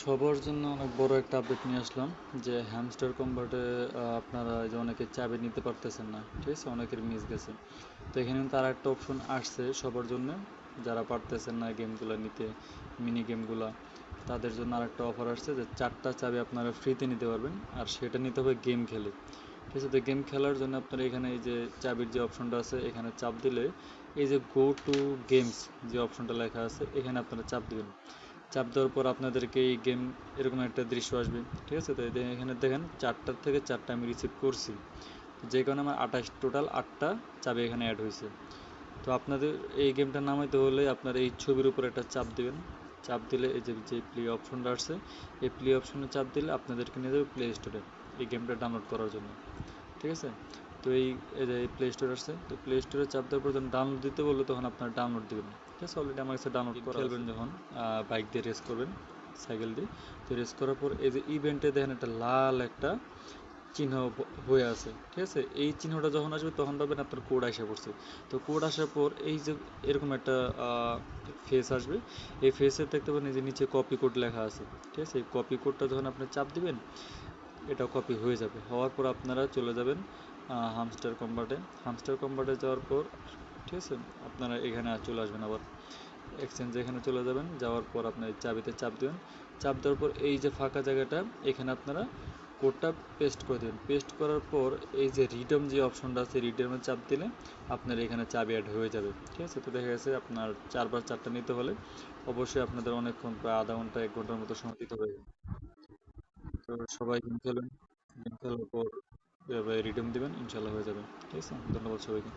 সবার জন্য অনেক বড় একটা আপডেট নিয়ে আসলাম যে হ্যামস্টার কম্বাটে আপনারা যে অনেকে চাবি নিতে পারতেছেন না, ঠিক আছে? অনেকের মিস গেছে। তো এখানে আর একটা অপশন আসছে সবার জন্য। যারা পারতেছেন না গেমগুলো নিতে মিনি গেমগুলো তাদের জন্য আর একটা অফার আসছে যে চারটা চাবি আপনারা ফ্রিতে নিতে পারবেন, আর সেটা নিতে হবে গেম খেলে। ঠিক আছে? তো গেম খেলার জন্য আপনারা এখানে এই যে চাবির যে অপশনটা আছে, এখানে চাপ দিলে এই যে গো টু গেমস যে অপশনটা লেখা আছে, এখানে আপনারা চাপ দিবেন। চাপ দেওয়ার পর আপনাদেরকে এই গেম এরকম একটা দৃশ্য আসবে, ঠিক আছে? তো এখানে দেখেন চারটার থেকে চারটা আমি রিসিভ করছি। যে কারণে আমার আঠাশ টোটাল আটটা চাবি এখানে অ্যাড হয়েছে। তো আপনাদের এই গেমটা নামাইতে হলে আপনার এই ছবির উপর একটা চাপ দেবেন। চাপ দিলে এই যে যে প্লে অপশনটা আসছে, এই প্লে অপশনে চাপ দিলে আপনাদেরকে নিয়ে যাবে প্লে স্টোরে এই গেমটা ডাউনলোড করার জন্য, ঠিক আছে? তো এই এই যে প্লে স্টোর আসছে তো প্লে স্টোরে চাপ দেওয়ার পর যখন ডাউনলোড দিতে বলল তখন আপনার ডাউনলোড দিবেন ঠিক আছে? অলরেডি আমার কাছে ডাউনলোড করা খেলবেন যখন বাইক দিয়ে রেস করবেন সাইকেল দিয়ে। তো রেস করার পর এই যে ইভেন্টে দেখেন একটা লাল একটা চিহ্ন হয়ে আছে। ঠিক আছে? এই চিহ্নটা যখন আসবে তখন পাবেন আপনার কোড আসে পড়ছে। তো কোড আসার পর এই যে এরকম একটা ফেস আসবে। এই ফেসে দেখতে পাবেন এই যে নিচে কপি কোড লেখা আছে। ঠিক আছে? এই কপি কোডটা যখন আপনি চাপ দিবেন এটা কপি হয়ে যাবে। হওয়ার পর আপনারা চলে যাবেন হামস্টার কম্বার্টে হামস্টার কম্বার্টে যাওয়ার পর, ঠিক আছে, আপনারা এখানে চলে আসবেন আবার। এক্সচেঞ্জ এখানে চলে যাবেন, যাওয়ার পর আপনার চাবিতে চাপ দেবেন। চাপ দেওয়ার পর এই যে ফাঁকা জায়গাটা, এখানে আপনারা কোডটা পেস্ট করে দেবেন। পেস্ট করার পর এই যে রিডম যে অপশনটা আছে রিডমে চাপ দিলে আপনার এখানে চাবি অ্যাড হয়ে যাবে। ঠিক আছে, তো দেখা গেছে আপনার চারবার চারটা নিতে হলে অবশ্যই আপনাদের অনেকক্ষণ প্রায় আধা ঘণ্টা, এক ঘণ্টার মতো সময় দিতে হবে। তো সবাই গেম খেলেন গেম খেলার পর রিডিম দিবেন ইনশাল্লাহ হয়ে যাবে। ঠিক আছে? ধন্যবাদ সবাইকে।